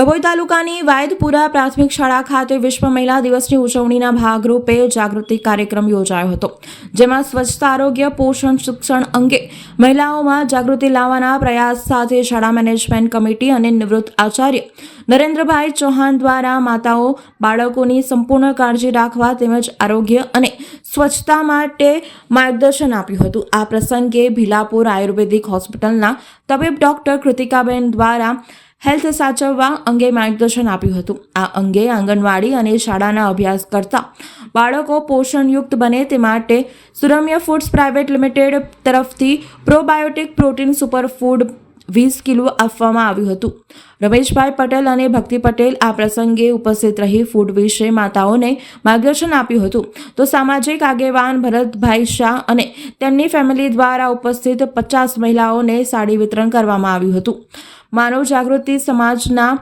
ડભોઈ તાલુકાની વાયદપુરા પ્રાથમિક શાળા ખાતે વિશ્વ મહિલા દિવસની ઉજવણીના ભાગરૂપે જાગૃતિ કાર્યક્રમ યોજાયો હતો, જેમાં સ્વચ્છતા, આરોગ્ય, પોષણ, શિક્ષણ અંગે મહિલાઓમાં જાગૃતિ લાવવાના પ્રયાસ સાથે શાળા મેનેજમેન્ટ કમિટી અને નિવૃત્ત આચાર્ય નરેન્દ્રભાઈ ચૌહાણ દ્વારા માતાઓ, બાળકોની સંપૂર્ણ કાળજી રાખવા તેમજ આરોગ્ય અને સ્વચ્છતા માટે માર્ગદર્શન આપ્યું હતું. આ પ્રસંગે ભીલાપુર આયુર્વેદિક હોસ્પિટલના તબીબ ડોક્ટર કૃતિકાબેન દ્વારા હેલ્થ સાચવવા અંગે માર્ગદર્શન આપ્યું હતું. આ અંગે આંગણવાડી અને શાળાના અભ્યાસ કરતા બાળકો પોષણયુક્ત બને તે માટે સુરમ્ય ફૂડ્સ પ્રાઇવેટ લિમિટેડ તરફથી પ્રોબાયોટિક પ્રોટીન સુપર ફૂડ વીસ કિલો આપવામાં આવ્યું હતું. રમેશભાઈ પટેલ અને ભક્તિ પટેલ આ પ્રસંગે ઉપસ્થિત રહી ફૂડ વિશે માતાઓને માર્ગદર્શન આપ્યું હતું. તો સામાજિક આગેવાન ભરતભાઈ શાહ અને તેમની ફેમિલી દ્વારા ઉપસ્થિત પચાસ મહિલાઓને સાડી વિતરણ કરવામાં આવ્યું હતું. માનવ જાગૃતિ સમાજના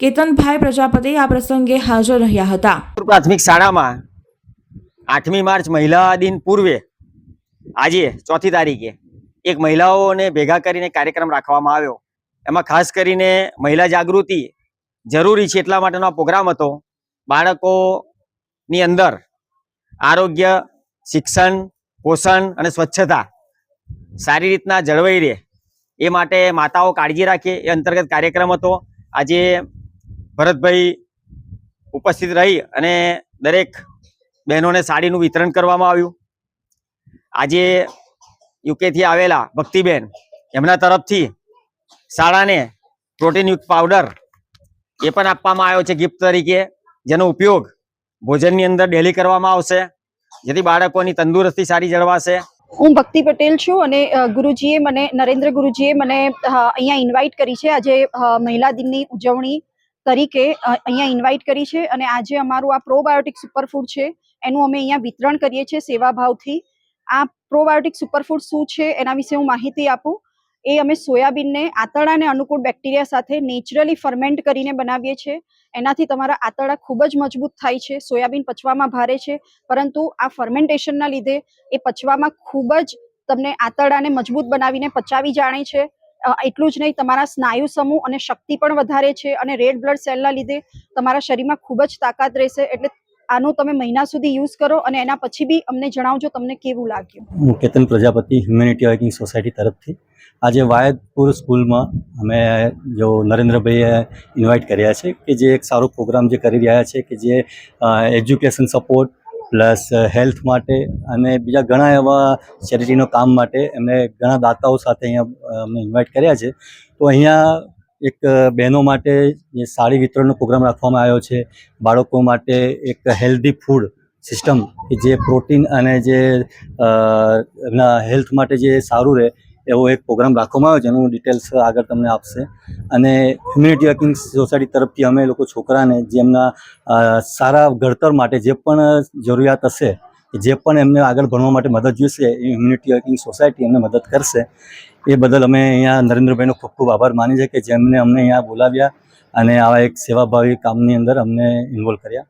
કેતનભાઈ પ્રજાપતિ આ પ્રસંગે હાજર રહ્યા હતા. પ્રાથમિક શાળામાં આઠમી માર્ચ મહિલા દિન પૂર્વે, આજે ચોથી તારીખે એક મહિલાઓને ભેગા કરીને કાર્યક્રમ રાખવામાં આવ્યો. એમાં ખાસ કરીને મહિલા જાગૃતિ જરૂરી છે એટલા માટેનો આ પ્રોગ્રામ હતો. બાળકોની અંદર આરોગ્ય, શિક્ષણ, પોષણ અને સ્વચ્છતા સારી રીતના જળવાઈ રહે એ માટે માતાઓ કાળજી રાખે એ અંતર્ગત કાર્યક્રમ હતો. આજે ભરતભાઈ ઉપસ્થિત રહી અને દરેક બહેનોને સાડીનું વિતરણ કરવામાં આવ્યું. આજે યુકેથી આવેલા ભક્તિબેન. એમના તરફથી શાળાને પ્રોટીનયુક્ત પાવડર એ પણ આપવામાં આવ્યો છે ગિફ્ટ તરીકે, જેનો ઉપયોગ ભોજનની અંદર ડેલી કરવામાં આવશે, જેથી બાળકોની તંદુરસ્તી સારી જળવાશે. હું ભક્તિ પટેલ છું અને ગુરુજીએ મને, નરેન્દ્ર ગુરુજીએ મને અહીંયા ઇન્વાઇટ કરી છે આજે મહિલા દિનની ઉજવણી તરીકે અહીંયા ઇન્વાઇટ કરી છે અને આજે અમારું આ પ્રોબાયોટિક સુપરફૂડ છે, એનું અમે અહીંયા વિતરણ કરીએ છીએ સેવાભાવથી. આ પ્રોબાયોટિક સુપરફૂડ શું છે એના વિશે હું માહિતી આપું. એ અમે સોયાબીનને આંતરડાને અનુકૂળ બેક્ટેરિયા સાથે નેચરલી ફર્મેન્ટ કરીને બનાવીએ છીએ. એનાથી તમારા આંતરડા ખૂબ જ મજબૂત થાય છે. સોયાબીન પચવામાં ભારે છે, પરંતુ આ ફર્મેન્ટેશનના લીધે એ પચવામાં ખૂબ જ તમને આંતરડાને મજબૂત બનાવીને પચાવી જાણે છે. એટલું જ નહીં, તમારા સ્નાયુ સમૂહ અને શક્તિ પણ વધારે છે અને રેડ બ્લડ સેલના લીધે તમારા શરીરમાં ખૂબ જ તાકાત રહેશે, એટલે આનું તમે મહિના સુધી યુઝ કરો અને એના પછી બી અમને જણાવજો તમને કેવું લાગ્યું. હું Ketan Prajapati humanity working society તરફથી આજે વાયદપુર સ્કૂલમાં અમે જો નરેન્દ્રભાઈએ ઇન્વાઇટ કર્યા છે કે જે એક સારો પ્રોગ્રામ જે કરી રહ્યા છે કે જે એજ્યુકેશન સપોર્ટ પ્લસ હેલ્થ માટે અને બીજા ઘણા એવા ચેરિટીનો કામ માટે એમને ઘણા દાતાઓ સાથે અહીંયા અમે ઇન્વાઇટ કર્યા છે. તો અહીંયા એક બહેનો માટે સાડી વિતરણનો પ્રોગ્રામ રાખવામાં આવ્યો છે, બાળકો માટે એક હેલ્ધી ફૂડ સિસ્ટમ કે જે પ્રોટીન અને જે એમના હેલ્થ માટે જે સારું રહે, એવો એક પ્રોગ્રામ રાખવામાં આવ્યો છે. એનું ડિટેલ્સ આગળ તમને આપશે. અને હ્યુમિનિટી વર્કિંગ સોસાયટી તરફથી અમે લોકો છોકરાને જેમના સારા ઘડતર માટે જે પણ જરૂરિયાત હશે, જે પણ એમને આગળ ભણવા માટે મદદ જોઈશે, એ હ્યુમિનિટી વર્કિંગ સોસાયટી એમને મદદ કરશે. એ બદલ અમે અહીંયા નરેન્દ્રભાઈનો ખૂબ ખૂબ આભાર માની છે કે જેમને અમને અહીંયા બોલાવ્યા અને આવા એક સેવાભાવી કામની અંદર અમને ઇન્વોલ્વ કર્યા.